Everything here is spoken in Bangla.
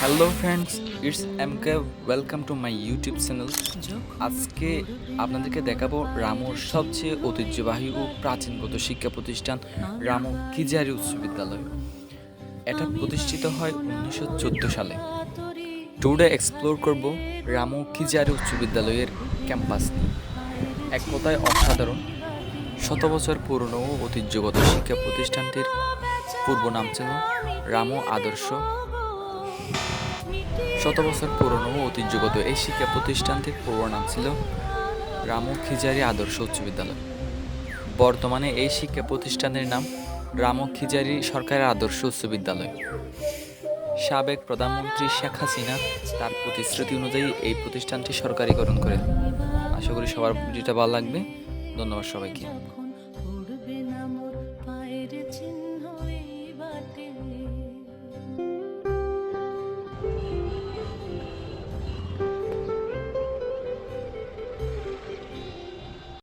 Hello friends it's M K welcome to my YouTube channel আজকে আপনাদেরকে দেখাবো রামুর সবচেয়ে ঐতিহ্যবাহী ও প্রাচীনগত শিক্ষা প্রতিষ্ঠান রামু কিজারি উচ্চ বিদ্যালয়। এটা প্রতিষ্ঠিত হয় উনিশশো চোদ্দ সালে। টুডে এক্সপ্লোর করব রামু কিজারি উচ্চ বিদ্যালয়ের ক্যাম্পাস নিয়ে। এক কথায় অসাধারণ, শত বছর পুরনো ও ঐতিহ্যগত শিক্ষা প্রতিষ্ঠানটির পূর্ব নাম ছিল রামু আদর্শ। শত বছর পুরনো ঐতিহ্যগত এই শিক্ষা প্রতিষ্ঠানটির পূর্ব নাম ছিল রামু খিজারি আদর্শ উচ্চ বিদ্যালয়। বর্তমানে এই শিক্ষা প্রতিষ্ঠানের নাম রামু খিজারি সরকারি আদর্শ উচ্চ বিদ্যালয়। সাবেক প্রধানমন্ত্রী শেখ হাসিনা তার প্রতিশ্রুতি অনুযায়ী এই প্রতিষ্ঠানটি সরকারিকরণ করেন আশা করি সবার ভিডিওটা ভালো লাগবে। ধন্যবাদ সবাইকে।